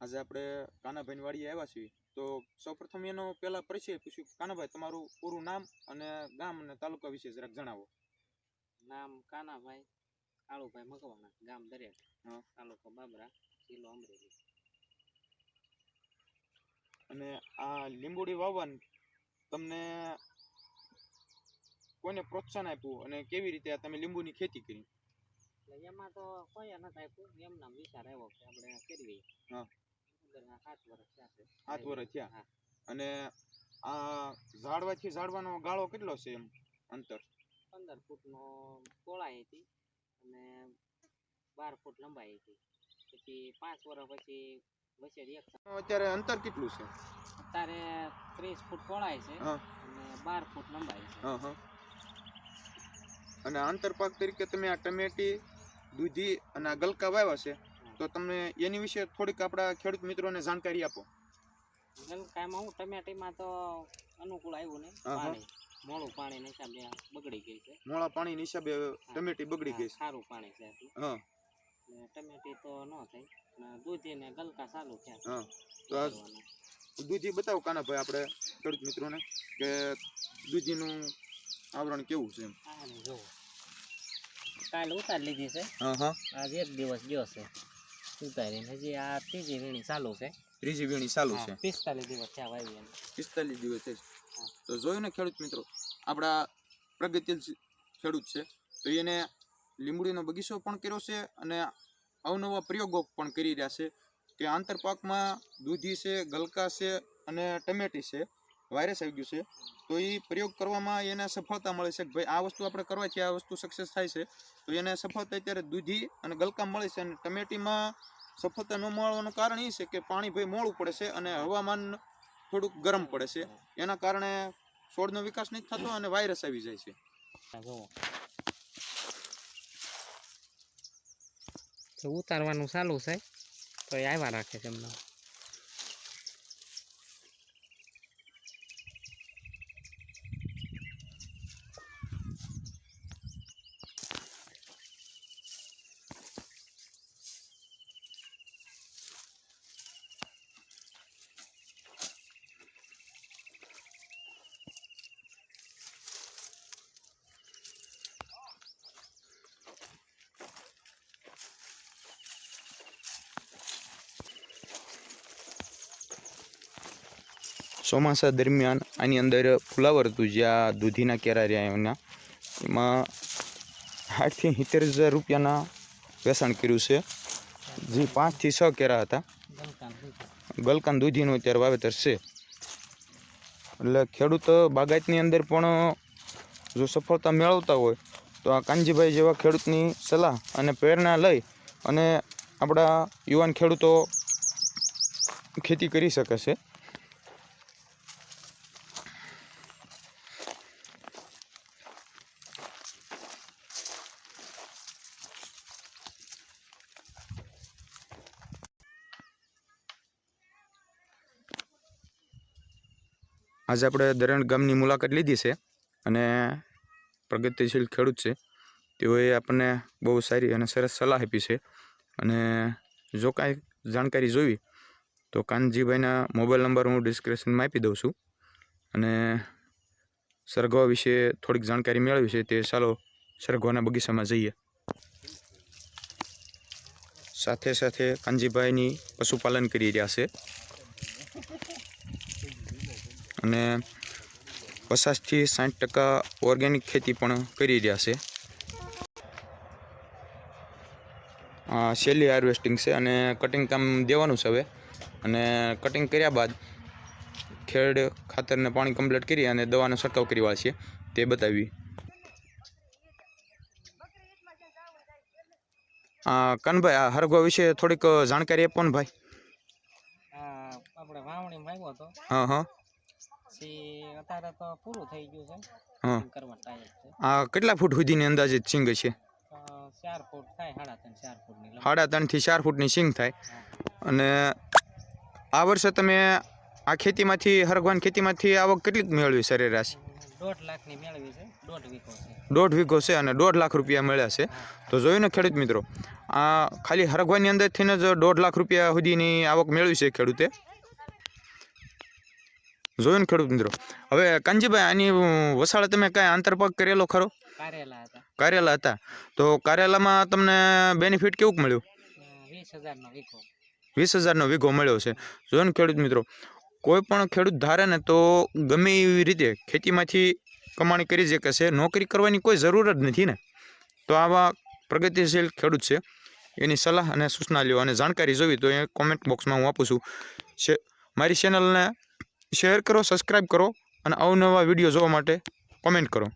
આજે આપણે કાનાભાઈની વાડીએ આવ્યા છીએ. તો સૌપ્રથમ એનો પહેલા પરિચય પૂછ્યું કાનાભાઈ તમારું પૂરું નામ અને ગામ અને તાલુકા વિશે જરાક જણાવો. નામ કાનાભાઈ કાળુભાઈ મકવાણા ગામ દરેક તાલુકો બાબરા જિલ્લો અમરેલી. અને આ લીંબોડી વાવવાનું તમને કોને પ્રોત્સાહન આપ્યું અને કેવી રીતે તમે લીંબુની ખેતી કરી? એટલે એમાં તો કોઈ નથી આપ્યું એમના વિચાર આવ્યો કે આપણે કરવી સાત વર્ષ થયા. અને આ ઝાડવાથી ઝાડવાનો ગાળો કેટલો છે એમ અંતર? પંદર ફૂટનો પહોળાઈ હતી અને બાર ફૂટ લંબાઈ હતી. પછી પાંચ વર્ષ પછી વચ્ચે એક અત્યારે અંતર કેટલું છે? અત્યારે ત્રીસ ફૂટ પહોળાઈ છે અને બાર ફૂટ લંબાઈ છે. અને આંતરપાક તરીકે તમે આ ટમેટી દૂધી અને આ ગલકા વાવ્યા છે? તો તમને એની વિશે થોડીક આપણા ખેડૂત મિત્રોને જાણકારી આપો. ગલકામાં હું ટમેટીમાં તો અનુકૂળ આવ્યું નહીં. હા. પાણી મોળું પાણી ને હિસાબે બગડી ગઈ છે. મોળા પાણીની હિસાબે ટમેટી બગડી ગઈ છે. સારું પાણી છે હા. ને ટમેટી તો ન થઈ ને દૂધી ને ગલકા ચાલુ થયા હા. તો દૂધી બતાવો કાનાભાઈ આપણે ખેડૂત મિત્રોને કે દૂધીનું આવરણ કેવું છે એમ? ને કાલે ઉતારી લીધી છે. હા હા. આજ એક દિવસ ગયો છે. ઉતારીને હજી આ ત્રીજી વીણી ચાલુ છે. ત્રીજી વીણી ચાલુ છે. પિસ્તાલીસ દિવસ થયા વાવી પિસ્તાલીસ દિવસ છે. તો જોયું ને ખેડૂત મિત્રો આપણા પ્રગતિશીલ ખેડૂત છે. તો એને લીંબડીનો બગીચો પણ કર્યો છે અને અવનવા પ્રયોગો પણ કરી રહ્યા છે. કે આંતરપાકમાં દૂધી છે ગલકા છે અને ટમેટી છે. વાયરસ આવી ગયું છે. તો એ પ્રયોગ કરવામાં એને સફળતા મળે છે કે ભાઈ આ વસ્તુ આપણે કરવાથી આ વસ્તુ સક્સેસ થાય છે. તો એને સફળતા અત્યારે દૂધી અને ગલકા મળે છે અને ટમેટીમાં સફળતા ન મળવાનું કારણ એ છે કે પાણી ભાઈ મોડું પડે છે અને હવામાન થોડુંક ગરમ પડે છે. એના કારણે છોડનો વિકાસ નથી થતો અને વાયરસ આવી જાય છે. ઉતારવાનું ચાલુ છે. તો આવ્યા રાખે છે એમના. ચોમાસા દરમિયાન આની અંદર ફુલાવર હતું જ્યાં દૂધીના કેરા રહ્યા એના એમાં સાઠથી સિત્તેર હજાર રૂપિયાના વેચાણ કર્યું છે. જે, પાંચથી છ કેરા હતા. ગલકાન દૂધીનું અત્યારે વાવેતર છે. એટલે ખેડૂત બાગાયતની અંદર પણ જો સફળતા મેળવતા હોય, તો આ કાનજીભાઈ જેવા ખેડૂતની સલાહ અને પ્રેરણા લઈ અને આપણા યુવાન ખેડૂતો ખેતી કરી શકે છે. આજે આપણે દરણ ગામની મુલાકાત લીધી છે અને પ્રગતિશીલ ખેડૂત છે. તેઓએ આપણને બહુ સારી અને સરસ સલાહ આપી છે. અને જો કાંઈ જાણકારી જોવી, તો કાનજીભાઈના મોબાઈલ નંબર હું ડિસ્ક્રિપ્શનમાં આપી દઉં છું. અને સરગવા વિશે થોડીક જાણકારી મેળવી છે તે ચાલો સરગવાના બગીચામાં જઈએ. સાથે સાથે કાનજીભાઈની પશુપાલન કરી રહ્યા છે. અને પચાસથી સાઠ ટકા ઓર્ગેનિક ખેતી પણ કરી રહ્યા છે. છેલ્લી હાર્વેસ્ટિંગ છે અને કટિંગ કામ દેવાનું છે હવે. અને કટિંગ કર્યા બાદ ખેડ ખાતરને પાણી કમ્પ્લીટ કરી અને દવાનો છંટકાવ કરી વાળશે તે બતાવી. કનભાઈ આ હરગો વિશે થોડીક જાણકારી આપો ને ભાઈ. આપણે વાવણી હતો. હા હા. પછી અત્યારે તો પૂરું થઈ ગયું છે. હા. એમ ટાઈમ છે. આ કેટલા ફૂટ સુધીની અંદાજે સિંગ છે? ચાર ફૂટ થાય સાડા ત્રણ ચાર ફૂટની. સાડા ત્રણથી ચાર ફૂટની સિંગ થાય. અને આ વર્ષે તમે આ ખેતીમાંથી હરગવાન ખેતીમાંથી આવક કેટલીક મેળવી સરેરાશ? દોઢ લાખની મેળવી છે. દોઢ વીઘો છે. દોઢ વીઘો છે અને દોઢ લાખ રૂપિયા મળ્યા છે. તો જોયું ને ખેડૂત મિત્રો આ ખાલી હરગવાની અંદરથી જ દોઢ લાખ રૂપિયા સુધીની આવક મેળવી છે ખેડૂતે? જોયું ને ખેડૂત મિત્રો? હવે કાનજીભાઈ આની વસાળે તમે કાંઈ આંતરપાક કરેલો ખરો? કારેલા હતા. કારેલા હતા. તો કારેલામાં તમને બેનિફિટ કેવું મળ્યું? વીસ હજારનો વીઘો. વીસ હજારનો વીઘો મળ્યો છે. જોયું ને ખેડૂત મિત્રો કોઈ પણ ખેડૂત ધારે ને તો ગમે એવી રીતે ખેતીમાંથી કમાણી કરી શકે છે. નોકરી કરવાની કોઈ જરૂર જ નથી ને. તો આવા પ્રગતિશીલ ખેડૂત છે. એની સલાહ અને સૂચના લ્યો અને જાણકારી જોવી તો એ કોમેન્ટ બોક્સમાં હું આપું છું. છે મારી ચેનલને શેર કરો સબસ્ક્રાઈબ કરો અને અવનવા વીડિયો જોવા માટે કોમેન્ટ કરો.